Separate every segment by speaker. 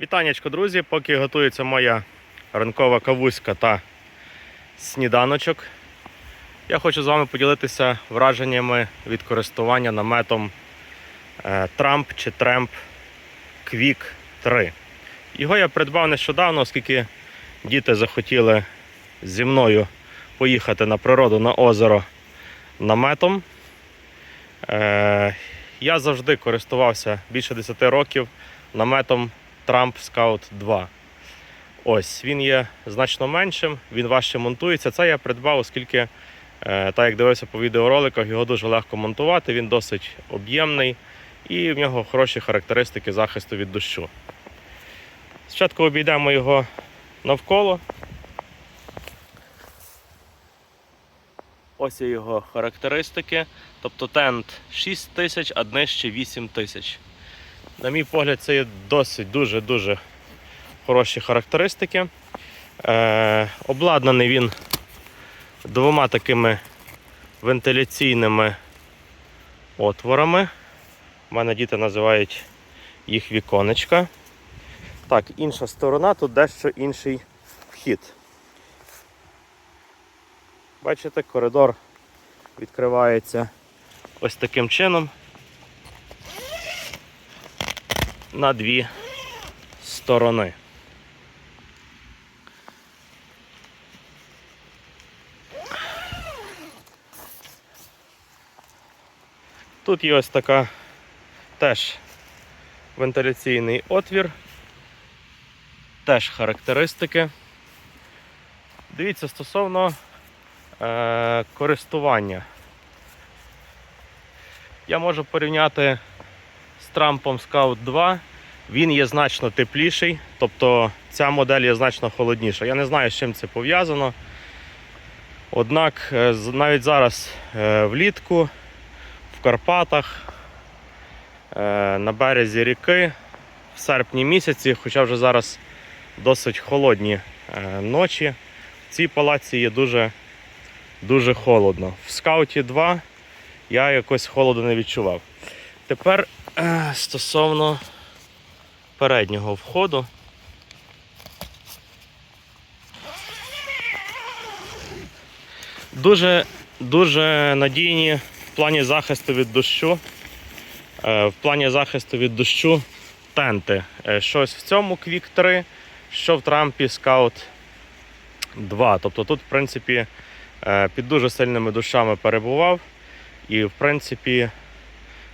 Speaker 1: Вітанечко, друзі! Поки готується моя ранкова кавуська та сніданочок, я хочу з вами поділитися враженнями від користування наметом е, Tramp чи Tramp Quick 3. Його я придбав нещодавно, оскільки діти захотіли зі мною поїхати на природу на озеро наметом. Е, Я завжди користувався більше 10 років наметом Trump Scout 2. Ось, він є значно меншим, він важче монтується. Це я придбав, оскільки, е, так як дивився по відеороликах, його дуже легко монтувати, він досить об'ємний і в нього хороші характеристики захисту від дощу. Спочатку обійдемо його навколо. Ось його характеристики. Тобто тент 6 тисяч, а днище 8 тисяч. На мій погляд, це є досить дуже-дуже хороші характеристики. Е, обладнаний він двома такими вентиляційними отворами. У мене діти називають їх віконечка. Так, інша сторона, тут дещо інший вхід. Бачите, коридор відкривається ось таким чином. На дві сторони. Тут є ось така теж вентиляційний отвір, теж характеристики. Дивіться стосовно е, користування. Я можу порівняти Трампом Scout 2. Він є значно тепліший, тобто ця модель є значно холодніша. Я не знаю, з чим це пов'язано. Однак е, навіть зараз е, влітку в Карпатах, е, на березі ріки, в серпні місяці, хоча вже зараз досить холодні ночі, в цій палаці є дуже, дуже холодно. В скауті 2 я якось холоду не відчував. Тепер е, стосовно переднього входу. Дуже, дуже надійні в плані захисту від дощу. Е, В плані захисту від дощу тенти. Е, Щось в цьому Quick 3, що в Трампі Scout 2. Тобто тут, в принципі, під дуже сильними дощами перебував. І, в принципі,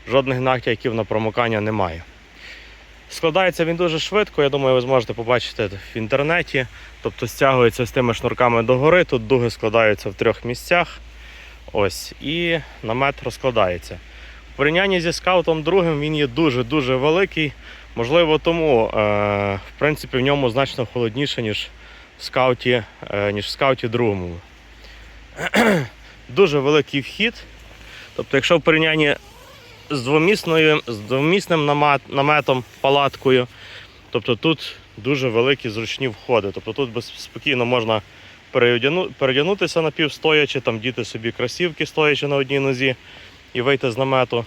Speaker 1: жодних натяків на промокання немає. Складається він дуже швидко, я думаю, ви зможете побачити в інтернеті. Тобто стягується з тими шнурками догори, тут дуги складаються в трьох місцях. Ось, і намет розкладається. В порівнянні зі скаутом другим він є дуже-дуже великий. Можливо, тому, е, в принципі, в ньому значно холодніше, ніж в скауті, е, ніж в скауті другому. дуже великий вхід. Тобто, якщо в порівнянні з двомісною, з двомісним наметом, палаткою. Тобто тут дуже великі зручні входи. Тобто тут спокійно можна передягнутися напівстоячи, там діти собі кросівки стоячи на одній нозі і вийти з намету.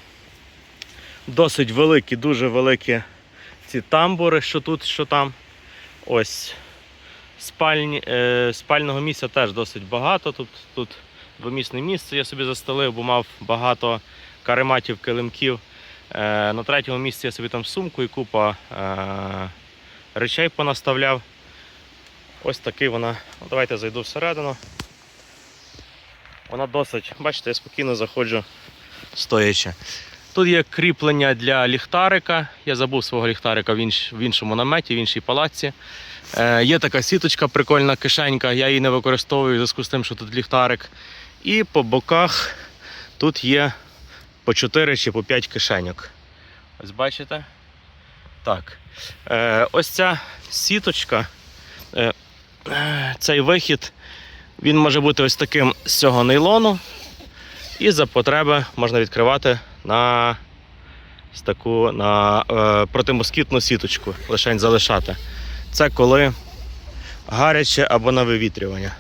Speaker 1: Досить великі, дуже великі ці тамбури, що тут, що там. Ось спальні, е, спального місця теж досить багато. Тут, тут двомісне місце я собі застелив, бо мав багато карематів, килимків. Е, на третьому місці я собі там сумку і купа е, речей понаставляв. Ось такий вона. Ну, давайте зайду всередину. Вона досить, бачите, я спокійно заходжу стоячи. Тут є кріплення для ліхтарика. Я забув свого ліхтарика в, інш, в іншому наметі, в іншій палаці. Е, є така сіточка, прикольна кишенька, я її не використовую в зв'язку з тим, що тут ліхтарик. І по боках тут є по 4 чи по 5 кишеньок. Ось бачите? Так. Е, ось ця сіточка, е, цей вихід, він може бути ось таким з цього нейлону. І за потреби можна відкривати на, таку, на е, протимоскітну сіточку, лишень залишати. Це коли гаряче або на вивітрювання.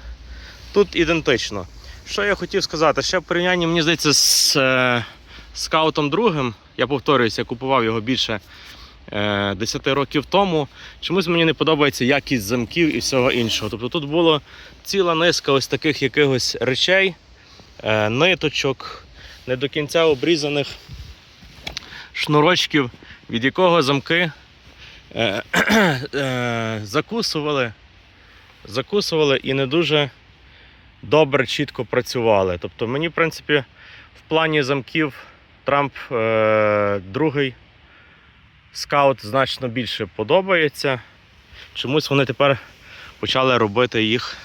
Speaker 1: Тут ідентично. Що я хотів сказати? Ще в порівнянні, мені здається, з е, скаутом другим, я повторююся, купував його більше е, 10 років тому. Чомусь мені не подобається якість замків і всього іншого. Тобто тут було ціла низка ось таких якихось речей, е, ниточок, не до кінця обрізаних шнурочків, від якого замки е, е, закусували, закусували і не дуже добре, чітко працювали. Тобто мені, в принципі, в плані замків Трамп е, другий скаут значно більше подобається. Чомусь вони тепер почали робити їх,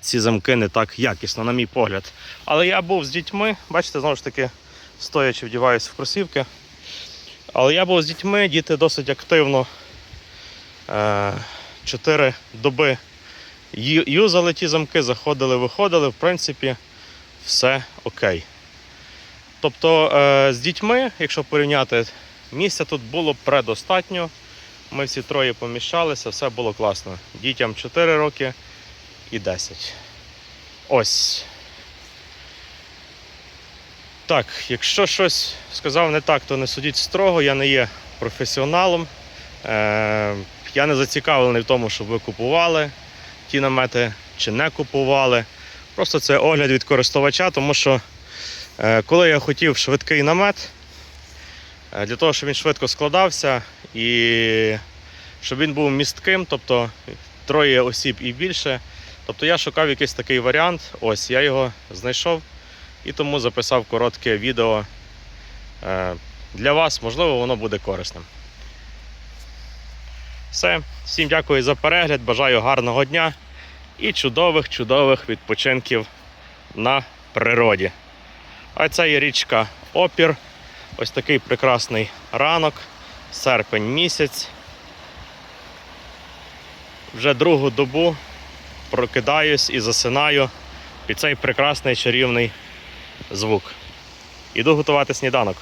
Speaker 1: ці замки, не так якісно, на мій погляд. Але я був з дітьми, бачите, знову ж таки, стоячи, вдіваюся в кросівки. Але я був з дітьми, діти досить активно. е, Чотири доби юзали ті замки, заходили, виходили, в принципі, все окей. Тобто е, з дітьми, якщо порівняти, місця тут було предостатньо. Ми всі троє поміщалися, все було класно. Дітям 4 роки і 10. Ось. Так, якщо щось сказав не так, то не судіть строго, я не є професіоналом. Е, я не зацікавлений в тому, щоб ви купували ті намети чи не купували. Просто це огляд від користувача, тому що коли я хотів швидкий намет, е, для того, щоб він швидко складався і щоб він був містким, тобто троє осіб і більше. Тобто я шукав якийсь такий варіант. Ось я його знайшов і тому записав коротке відео е, для вас. Можливо, воно буде корисним. Все, всім дякую за перегляд. Бажаю гарного дня і чудових, чудових відпочинків на природі. А це є річка Опір. Ось такий прекрасний ранок, серпень місяць. Вже другу добу прокидаюсь і засинаю під цей прекрасний чарівний звук. Іду готувати сніданок.